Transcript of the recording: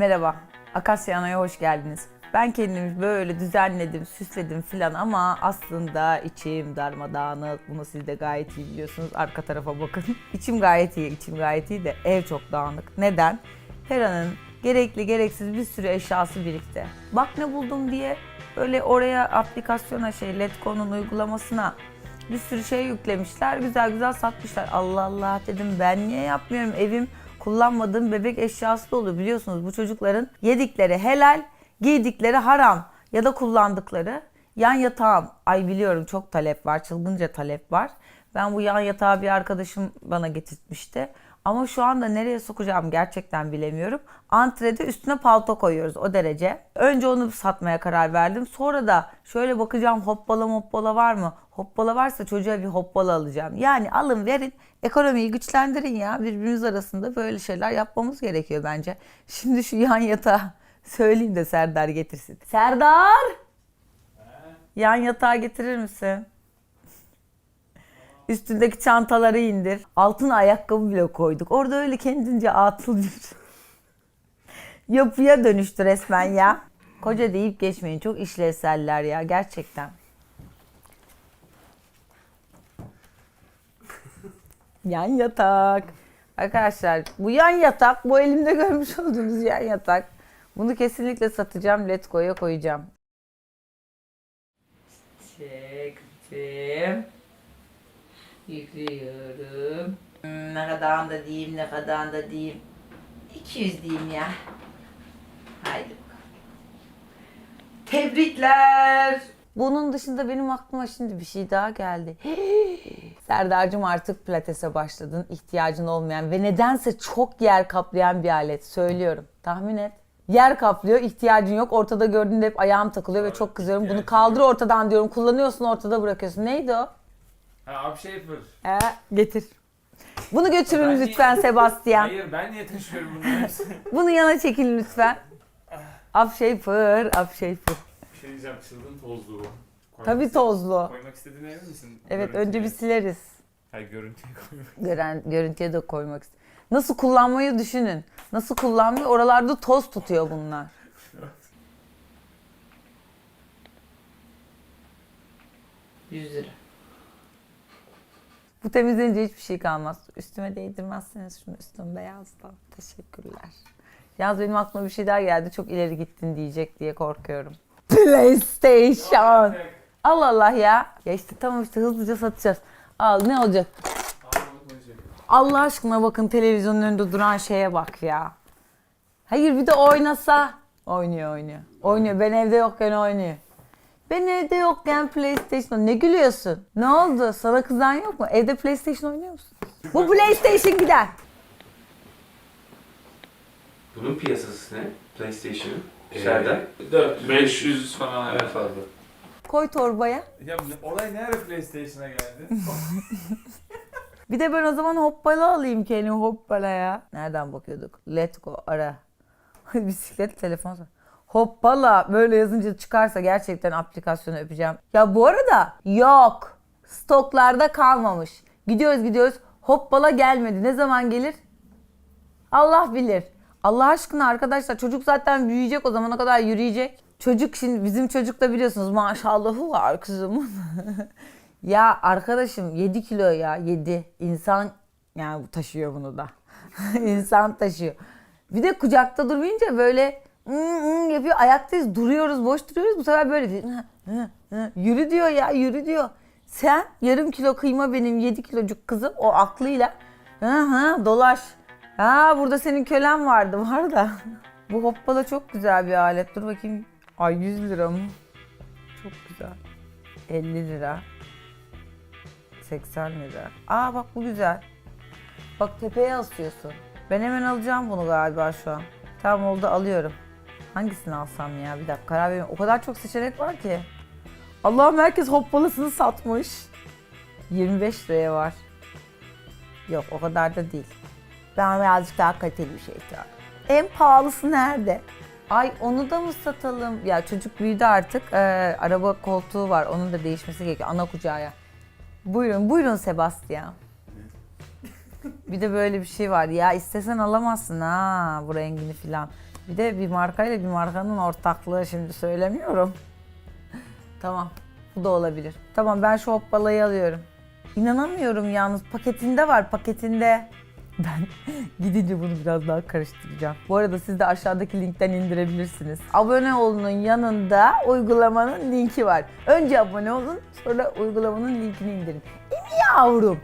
Merhaba, Akasya'ya hoş geldiniz. Ben kendimi böyle düzenledim, süsledim filan ama aslında içim darmadağınık. Bunu siz de gayet iyi biliyorsunuz. Arka tarafa bakın. İçim gayet iyi, içim gayet iyi de ev çok dağınık. Neden? Fera'nın gerekli gereksiz bir sürü eşyası birikti. Bak ne buldum diye böyle oraya aplikasyona şey Letgo'nun uygulamasına bir sürü şey yüklemişler. Güzel güzel satmışlar. Allah Allah dedim ben niye yapmıyorum? Evim kullanmadığım bebek eşyası dolu. Biliyorsunuz bu çocukların yedikleri helal, giydikleri haram ya da kullandıkları yan yatağım. Ay biliyorum çok talep var, çılgınca talep var. Ben bu yan yatağı bir arkadaşım bana getirtmişti. Ama şu anda nereye sokacağım gerçekten bilemiyorum. Antrede üstüne palto koyuyoruz o derece. Önce onu satmaya karar verdim. Sonra da şöyle bakacağım hoppala hoppala var mı? Hoppala varsa çocuğa bir hoppala alacağım. Yani alın verin ekonomiyi güçlendirin ya. Birbirimiz arasında böyle şeyler yapmamız gerekiyor bence. Şimdi şu yan yatağı söyleyeyim de Serdar getirsin. Serdar! Yan yatağı getirir misin? Üstündeki çantaları indir. Altına ayakkabı bile koyduk. Orada öyle kendince atıl bir yapıya dönüştü resmen ya. Koca deyip geçmeyin. Çok işlevseller ya gerçekten. Yan yatak. Arkadaşlar bu yan yatak, bu elimde görmüş olduğunuz yan yatak. Bunu kesinlikle satacağım, Letgo'ya koyacağım. Çektim. Yüklüyorum. Hmm, ne kadar da diyeyim, ne kadar da diyeyim. 200 diyeyim ya. Haydi bakalım. Tebrikler. Bunun dışında benim aklıma şimdi bir şey daha geldi. Serdar'cığım artık pilatese başladın. İhtiyacın olmayan ve nedense çok yer kaplayan bir alet. Söylüyorum. Tahmin et. Yer kaplıyor, ihtiyacın yok. Ortada gördüğünde hep ayağım takılıyor ve çok kızıyorum. Bunu kaldır ortadan diyorum. Kullanıyorsun ortada bırakıyorsun. Neydi o? Ha Upshaper. Ee, getir. Bunu götürün Ben niye- lütfen Sebastian. Hayır ben niye taşıyorum hepsini? Bunu yana çekin lütfen. Upshaper, upshaper. bir şey diyeceğim çılgın tozlu bu. Koymak Tabii tozlu. Koymak istediğine emin misin? Evet Görüntüye. önce bir sileriz. Hayır görüntüye koymak. Gören, görüntüye de koymak istedim. Nasıl kullanmayı düşünün. Nasıl kullanmayı oralarda toz tutuyor bunlar. Yüz lira. Bu temizlenince hiçbir şey kalmaz. Üstüme değdirmezseniz şunu üstüm beyazla. Teşekkürler. Yalnız benim aklıma bir şey daha geldi. Çok ileri gittin diyecek diye korkuyorum. PlayStation. Allah Allah ya. Ya işte tamam işte hızlıca satacağız. Al ne olacak? Allah aşkına bakın televizyonun önünde duran şeye bak ya. Hayır bir de oynasa. Oynuyor oynuyor. Oynuyor. Ben evde yokken oynuyor. Ben evde yokken PlayStation. Ne gülüyorsun? Ne oldu? Sana kızan yok mu? Evde PlayStation oynuyor musun? Bu PlayStation gider. Bunun piyasası ne? PlayStation'ın. Ee, Serdar. 400, 500 falan. En fazla. Koy torbaya. Ya ne- olay nerede PlayStation'a geldi? Bir de ben o zaman hoppala alayım kendime hoppala ya. Nereden bakıyorduk? Let's go ara. Bisiklet telefon. Hoppala böyle yazınca çıkarsa gerçekten aplikasyonu öpeceğim. Ya bu arada yok. Stoklarda kalmamış. Gidiyoruz gidiyoruz. Hoppala gelmedi. Ne zaman gelir? Allah bilir. Allah aşkına arkadaşlar çocuk zaten büyüyecek o zamana kadar yürüyecek. Çocuk şimdi bizim çocuk da biliyorsunuz maşallahı var kızımın. ya arkadaşım 7 kilo ya 7. İnsan yani taşıyor bunu da. İnsan taşıyor. Bir de kucakta durmayınca böyle yapıyor. Ayaktayız duruyoruz boş duruyoruz. Bu sefer böyle diyor. Yürü diyor ya yürü diyor. Sen yarım kilo kıyma benim 7 kilocuk kızım o aklıyla dolaş. Ha burada senin kölen vardı var da. Bu hoppala çok güzel bir alet. Dur bakayım. Ay 100 lira mı? Çok güzel. 50 lira. 80 lira. Aa bak bu güzel. Bak tepeye asıyorsun. Ben hemen alacağım bunu galiba şu an. Tamam oldu alıyorum. Hangisini alsam ya? Bir dakika karar vereyim. O kadar çok seçenek var ki. Allah'ım herkes hoppalasını satmış. 25 liraya var. Yok o kadar da değil. Ben birazcık daha kaliteli bir şey istiyorum. En pahalısı nerede? Ay onu da mı satalım? Ya çocuk büyüdü artık. Ee, araba koltuğu var. Onun da değişmesi gerekiyor. Ana kucağı. Buyurun, buyurun Sebastian. Bir de böyle bir şey var. Ya istesen alamazsın ha bu rengini filan. Bir de bir markayla bir markanın ortaklığı şimdi söylemiyorum. tamam. Bu da olabilir. Tamam ben şu hoppalayı alıyorum. İnanamıyorum yalnız paketinde var paketinde. Ben gidince bunu biraz daha karıştıracağım. Bu arada siz de aşağıdaki linkten indirebilirsiniz. Abone olunun yanında uygulamanın linki var. Önce abone olun sonra uygulamanın linkini indirin. İyi yavrum?